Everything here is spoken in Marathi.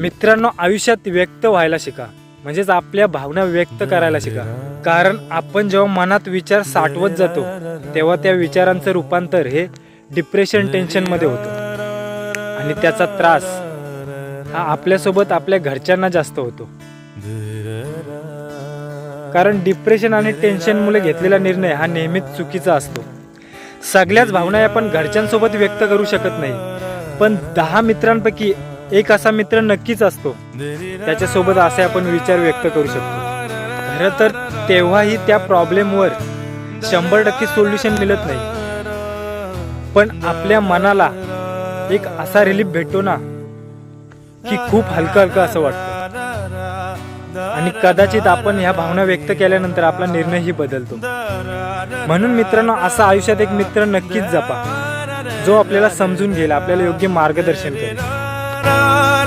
मित्रांनो आयुष्यात व्यक्त व्हायला शिका. म्हणजेच आपल्या भावना व्यक्त करायला शिका. कारण आपण जेव्हा मनात विचार साठवत जातो तेव्हा त्या विचारांचं रूपांतर हे डिप्रेशन टेन्शनमध्ये होतं. आणि त्याचा त्रास हा आपल्यासोबत आपल्या घरच्यांना जास्त होतो. कारण डिप्रेशन आणि टेन्शनमुळे घेतलेला निर्णय हा नेहमीच चुकीचा असतो. सगळ्याच भावना आपण घरच्यांसोबत व्यक्त करू शकत नाही. पण दहा मित्रांपैकी एक असा मित्र नक्कीच असतो. त्याच्यासोबत असे आपण विचार व्यक्त करू शकतो. खरं तर तेव्हाही त्या प्रॉब्लेमवर शंभर टक्के सोल्युशन मिळत नाही. पण आपल्या मनाला एक असा रिलीफ भेटतो ना की खूप हलकं हलकं असं वाटतं. आणि कदाचित आपण ह्या भावना व्यक्त केल्यानंतर आपला निर्णयही बदलतो. म्हणून मित्रांनो असा आयुष्यात एक मित्र नक्कीच जपा. जो आपल्याला समजून घेईल आपल्याला योग्य मार्गदर्शन करेल. da